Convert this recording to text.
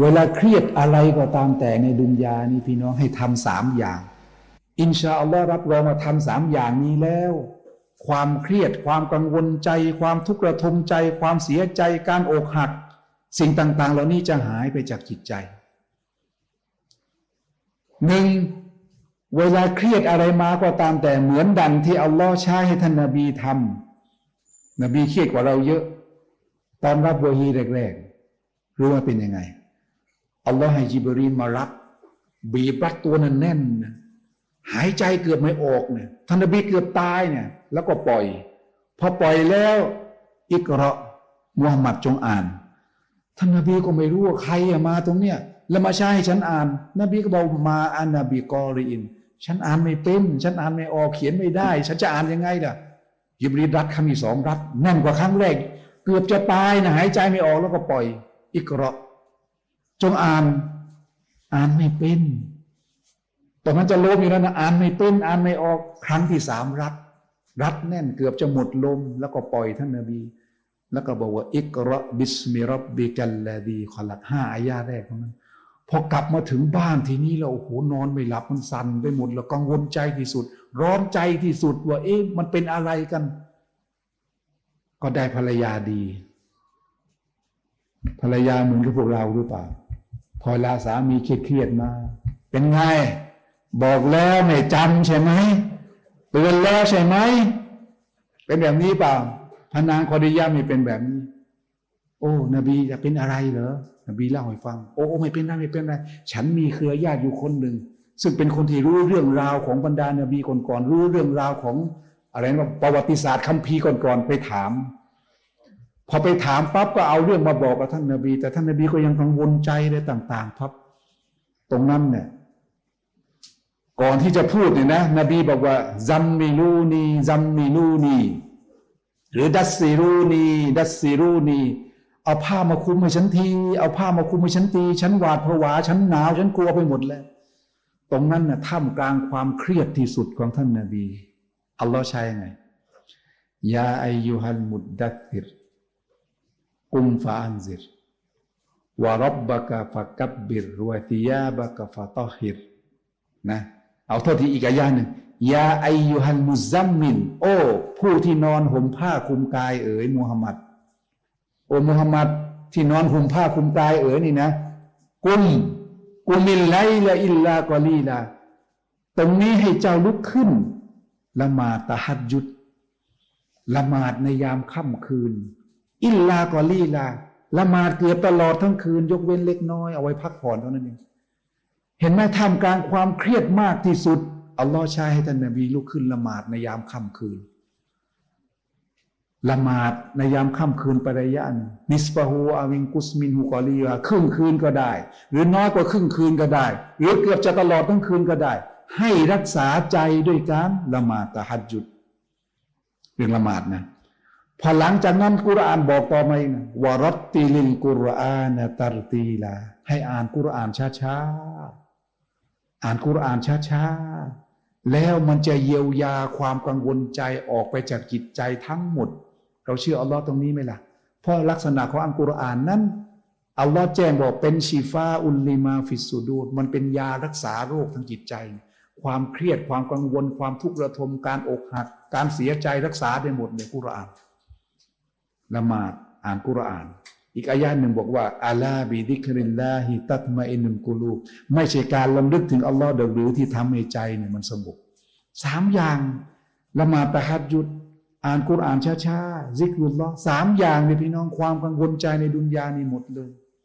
เวลาเครียดอะไรก็ตามแต่ในดุนยานี่พี่น้องให้ทำสามอย่าง อินชาอัลลอฮ์รับรองว่าทำสามอย่างนี้แล้ว ความเครียดความกังวลใจ ความทุกข์ระทมใจ ความเสียใจการอกหัก สิ่งต่าง ๆ เหล่านี้จะหายไปจากจิตใจหนึ่งเวลาเครียดอะไรมาก็ตามแต่เหมือนดังที่อัลลอฮ์ใช้ให้ท่านนาบีทำนบีเครียดกว่าเราเยอะ ตอนรับวะฮีแรกๆรู้ว่าเป็นยังไง อัลลอฮ์ให้จิบรีนมารับ บีบรัดตัวนั้นแน่นนะหายใจเกือบไม่ออกเนี่ยท่านนบีเกือบตายเนี่ย แล้วก็ปล่อย พอปล่อยแล้วอิกระมุฮัมมัดจงอ่าน ท่านนบีก็ไม่รู้ว่าใครมาตรงเนี้ยแล้วมาใช้ให้ฉันอ่าน นบีก็บอกมาอันนบีกอรีอิน ฉันอ่านไม่เป็นฉันอ่านไม่ออกเขียนไม่ได้ ฉันจะอ่านยังไงล่ะยิบรีรัดคำที่สองรัดแน่นกว่าครั้งแรก เกือบจะตายนะหายใจไม่ออกแล้วก็ปล่อย อิกระ จงอ่าน อ่านไม่เป็นตอนนั้นจะล้มอยู่แล้วนะอ่านไม่เป็น อ่านไม่ออกครั้งที่สามรัดรัดแน่นเกือบจะหมดลม แล้วก็ปล่อยท่านนบี แล้วก็บอกว่าอิกระบิสมิรับบิกัลลาดีขลักห้าอายาแรกของนั้นพอกลับมาถึงบ้านทีนี้เราโอ้โหนอนไม่หลับมันสั่นไปหมดแล้วกังวลใจที่สุด ร้อนใจที่สุดว่าเอ๊ะมันเป็นอะไรกัน ก็ได้ภรรยาดี ภรรยาเหมือนกับพวกเราหรือเปล่า พอลาสามีเครียดมา เป็นไง บอกแล้วไม่จำใช่ไหมเตือนแล้วใช่ไหม เป็นแบบนี้เปล่าพระนางคอดิยาไม่เป็นแบบนี้ โอ้ นบีจะเป็นอะไรเหรอนบีเล่าให้ฟังโอ้โอ้ไม่เป็นไรไม่เป็นไร ฉันมีเครือญาติอยู่คนหนึ่ง ซึ่งเป็นคนที่รู้เรื่องราวของบรรดานบีก่อนๆรู้เรื่องราวของอะไรนะประวัติศาสตร์คัมภีร์ก่อนๆไปถาม พอไปถามปั๊บก็เอาเรื่องมาบอกกับท่านนบี แต่ท่านนบีก็ยังกังวลใจอะไรต่าง ๆ ครับ ตรงนั้นเนี่ยก่อนที่จะพูดเนี่ยนะนบีบอกว่าซัมมิลูนีซัมมิลูนีหรือดัสซิรูนีดัสซิรูนีเอาผ้ามาคลุมให้ฉันที เอาผ้ามาคลุมให้ฉันทีฉันหวาดผวาฉันหนาวฉันกลัวไปหมดแล้ว ตรงนั้นน่ะท่ามกลางความเครียดที่สุดของท่านนาบีอัลลอฮ์ใช้ไงยาอายุฮัลมุดดัตติร กุมฟาอันซิรวะรับบะกะฟะกับบิรวะติยาบะกะฟะตอฮิรนะเอาโทษทีอีกอายาหนึ่งยาอายุฮัลมุซัมมิน โอ้ ผู้ที่นอนห่มผ้าคลุมกายเอ๋ยมูฮัมหมัด โอ้มูฮัมหมัดที่นอนห่มผ้าคลุมกายเอ๋ยนี่นะ กุม กุมิลไลละอิลลากอลีลาตรงนี้ให้เจ้าลุกขึ้น ละหมาดตะฮัดยุดละหมาดในยามค่ำคืน อิลลากอลีลาละหมาดเกือบตลอดทั้งคืน ยกเว้นเล็กน้อยเอาไว้พักผ่อนเท่านั้นเองเห็นไหมท่ามกลางความเครียดมากที่สุดอัลลอฮ์ใช้ให้ท่านนบีลุกขึ้นละหมาดในยามค่ำคืนละหมาดในยามค่ำคืนไประยะนึงนิสฟาฮูอาวิงกุสมินฮูกอลีวาครึ่งคืนก็ได้ หรือน้อยกว่าครึ่งคืนก็ได้ หรือเกือบจะตลอดทั้งคืนก็ได้ ให้รักษาใจด้วยการละหมาดตะฮัดจุดเรื่องละหมาดนะ พอหลังจากนั้นกุรอานบอกต่อมาอีกนะวารตติลิลกุรอานตารตีลาให้อ่านกุรอานช้าๆอ่านกุรอานช้าๆแล้วมันจะเยียวยาความกังวลใจออกไปจากจิตใจทั้งหมด เราเชื่ออัลลอฮ์ตรงนี้ไหมล่ะ เพราะลักษณะของอัลกุรอานนั้นอัลลอฮ์แจ้งบอกเป็นชีฟาอุลลิมาฟิสูดูดมันเป็นยารักษาโรคทางจิตใจ ความเครียดความกังวล ความทุกข์ระทมการอกหัก การเสียใจรักษาได้หมดในกุรอาน ละหมาดอ่านกุรอาน อีกอายะหนึ่งบอกว่าอาลาบิดิคริลลาฮิตัตมาอินุมกุลูไม่ใช่การลำลึกถึงอัลลอฮ์เดยวหรือที่ทำให้ใจเนี่ยมันสงบสามอย่างละหมาดตะฮัดยุดอ่านกุรอานช้าๆซิกรุลลอสามอย่างในี่พี่น้องความกังวลใจในดุนยานี่หมดเลย